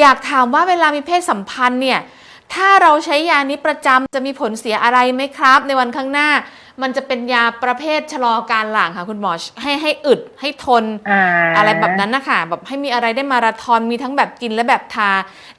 อยากถามว่าเวลามีเพศสัมพันธ์เนี่ยถ้าเราใช้ยานี้ประจำจะมีผลเสียอะไรไหมครับ ในวันข้างหน้า มันจะเป็นยาประเภทชะลอการหลังค่ะคุณหมอให้ให้อึดให้ทนอ่าอะไรแบบนั้นนะคะแบบให้มีอะไรได้มาราธอนมีทั้งแบบกินและแบบทา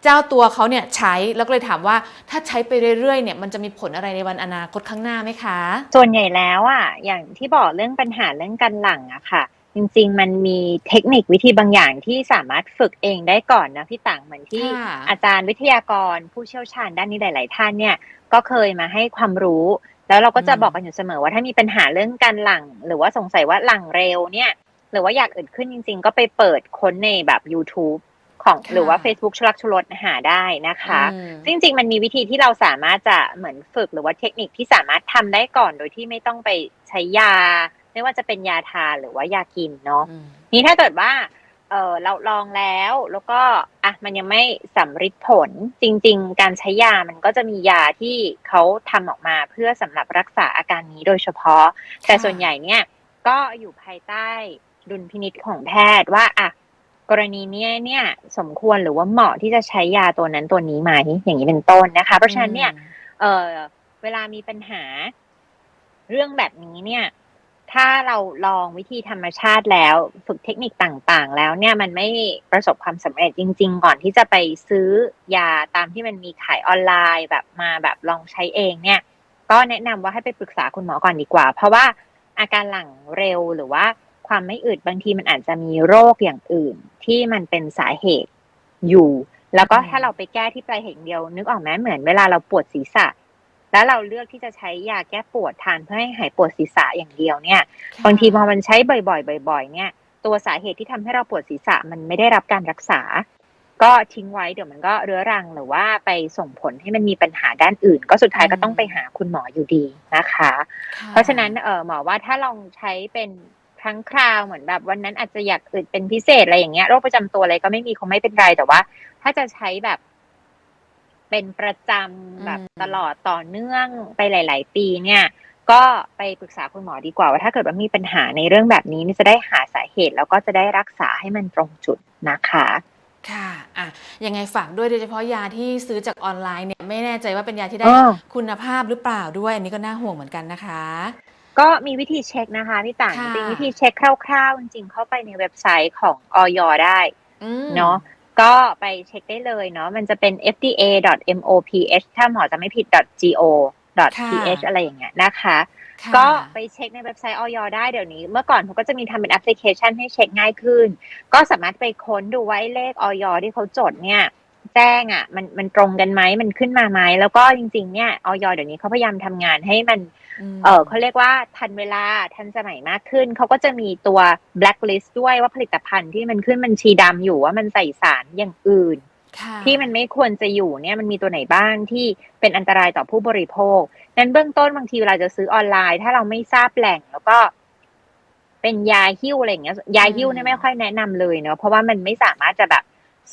เจ้าตัวเขาเนี่ยใช้แล้วก็เลยถามว่าถ้าใช้ไปเรื่อยๆเนี่ยมันจะมีผลอะไรในวันอนาคตข้างหน้าไหมคะ ส่วนใหญ่แล้วอะอย่างที่บอกเรื่องปัญหาเรื่องการหลังอะค่ะ จริง ๆ มันมีเทคนิควิธีบางอย่างที่สามารถฝึกเองได้ก่อนนะพี่ต่างเหมือนที่ค่ะอาจารย์วิทยากรผู้เชี่ยวชาญด้านนี้หลาย ๆ ท่านเนี่ยก็เคยมาให้ความรู้ แล้วเราก็จะอืมบอกกันอยู่เสมอว่าถ้ามีปัญหาเรื่องการหลัง หรือว่าสงสัยว่าหลังเร็วเนี่ย หรือว่าอยากอึดขึ้นจริง ๆ ก็ไปเปิดค้นในแบบ YouTube ของหรือว่า Facebook ชลักชลดหาได้นะคะอืมซึ่งจริงๆ มันมีวิธีที่เราสามารถจะเหมือนฝึกหรือว่าเทคนิคที่สามารถทำได้ก่อนโดยที่ไม่ต้องไปใช้ยา ไม่ว่าจะเป็นยาทาหรือว่ายากินเนาะอืมนี่ถ้าเกิดว่าเออเราลองแล้วแล้วก็อะมันยังไม่สำฤทธิ์ผลจริง ๆ การใช้ยามันก็จะมียาที่เขาทำออกมาเพื่อสำหรับรักษาอาการนี้โดยเฉพาะ แต่ส่วนใหญ่เนี่ยก็อยู่ภายใต้ดุลพินิษของแพทย์ว่าอะกรณีเนี้ยเนี่ยสมควรหรือว่าเหมาะที่จะใช้ยาตัวนั้นตัวนี้ไหมอย่างนี้เป็นต้นนะคะ เพราะฉะนั้นเนี่ยเออเวลามีปัญหาเรื่องแบบนี้เนี่ย ถ้าเราลองวิธีธรรมชาติแล้วฝึกเทคนิคต่างๆ แล้วเนี่ยมันไม่ประสบความสำเร็จจริง ๆ ก่อนที่จะไปซื้อยาตามที่มันมีขายออนไลน์แบบมาแบบลองใช้เองเนี่ย ก็แนะนำว่าให้ไปปรึกษาคุณหมอก่อนดีกว่า เพราะว่าอาการหลังเร็วหรือว่าความไม่อึดบางทีมันอาจจะมีโรคอย่างอื่น ที่มันเป็นสาเหตุอยู่ แล้วก็ถ้าเราไปแก้ที่ปลายเหตุเดียว นึกออกไหมเหมือนเวลาเราปวดศีรษะ แล้วเราเลือกที่จะใช้ยาแก้ปวดทานเพื่อให้หายปวดศีรษะอย่างเดียวเนี่ยค่ะบางทีพอมันใช้บ่อยๆบ่อย ๆ เนี่ย ตัวสาเหตุที่ทำให้เราปวดศีรษะมันไม่ได้รับการรักษา ก็ทิ้งไว้เดี๋ยวมันก็เรื้อรังหรือว่าไปส่งผลให้มันมีปัญหาด้านอื่น ก็สุดท้ายก็ต้องไปหาคุณหมออยู่ดีนะคะค่เพราะฉะนั้นเออหมอว่าถ้าลองใช้เป็นครั้งคราวเหมือนแบบวันนั้นอาจจะอยากอึดเป็นพิเศษอะไรอย่างเงี้ยโรคประจำตัวอะไรก็ไม่มีคงไม่เป็นไรแต่ว่า ถ้าจะใช้แบบ เป็นประจำแบบตลอดต่อเนื่องไปหลาย ๆ ปีเนี่ยก็ไปปรึกษาคุณหมอดีกว่าว่าถ้าเกิดว่ามีปัญหาในเรื่องแบบนี้นี่จะได้หาสาเหตุแล้วก็จะได้รักษาให้มันตรงจุดนะคะค่ะ อะ ยังไงฝากด้วยโดยเฉพาะยาที่ซื้อจากออนไลน์เนี่ยไม่แน่ใจว่าเป็นยาที่ได้อ้อคุณภาพหรือเปล่าด้วย อันนี้ก็น่าห่วงเหมือนกันนะคะ ก็มีวิธีเช็คนะคะพี่ต่างค่ะจริงๆวิธีเช็คคร่าวๆ จริงๆ เข้าไปในเว็บไซต์ของออยได้อืมเนาะ ก็ไปเช็คได้เลยเนาะมันจะเป็น fda.moph ถ้าหมอจะไม่ผิด .go.th อะไรอย่างเงี้ยนะคะค่ะก็ไปเช็คในเว็บไซต์ออยได้เดี๋ยวนี้ เมื่อก่อนเขาก็จะมีทำเป็นแอปพลิเคชันให้เช็คง่ายขึ้น ก็สามารถไปค้นดูว่าไอ้เลขออยที่เขาจดเนี่ย แจ้งอะมันมันตรงกันไหมมันขึ้นมาไหมแล้วก็จริง ๆ เนี่ยออยเดี๋ยวนี้เขาพยายามทำงานให้มันมเออเขาเรียกว่าทันเวลาทันสมัยมากขึ้น เขาก็จะมีตัว blacklist ด้วยว่าผลิตภัณฑ์ที่มันขึ้นบัญชีดำอยู่ว่ามันใส่สารอย่างอื่นค่ะที่มันไม่ควรจะอยู่เนี่ยมันมีตัวไหนบ้างที่เป็นอันตรายต่อผู้บริโภค นั้นเบื้องต้นบางทีเวลาจะซื้อออนไลน์ ถ้าเราไม่ทราบแหล่งแล้วก็เป็นยาหิ้วอะไรอย่างเงี้ยยาหิ้วเนี่ยไม่ค่อยแนะนำเลยเนาะเพราะว่ามันไม่สามารถจะแบบ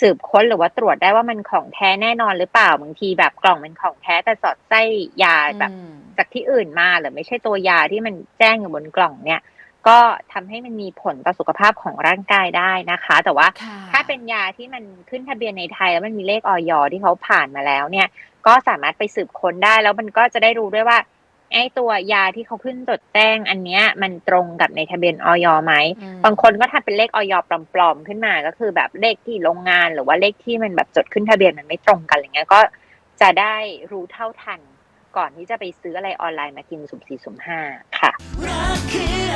สืบค้นหรือว่าตรวจได้ว่ามันของแท้แน่นอนหรือเปล่าบางทีแบบกล่องเป็นของแท้แต่สอดไส้ยาแบบอืมจากที่อื่นมาหรือไม่ใช่ตัวยาที่มันแจ้งอยู่บนกล่องเนี่ย ก็ทำให้มันมีผลต่อสุขภาพของร่างกายได้นะคะ แต่ว่าค่ะถ้าเป็นยาที่มันขึ้นทะเบียนในไทย แล้วมันมีเลขออยที่เขาผ่านมาแล้วเนี่ย ก็สามารถไปสืบค้นได้แล้วมันก็จะได้รู้ด้วยว่า ไอ้ตัวยาที่เขาขึ้นจดแจ้ง อันเนี้ยมันตรงกับในทะเบียนออยไหมอืมบางคนก็ทำเป็นเลขออยปลอมๆขึ้นมาก็คือแบบเลขที่โรงงานหรือว่าเลขที่มันแบบจดขึ้นทะเบียนมันไม่ตรงกันอะไรเงี้ยก็จะได้รู้เท่าทัน ก่อนที่จะไปซื้ออะไรออนไลน์มากินสุ่มสี่สุ่มห้าค่ะรักคืออะไร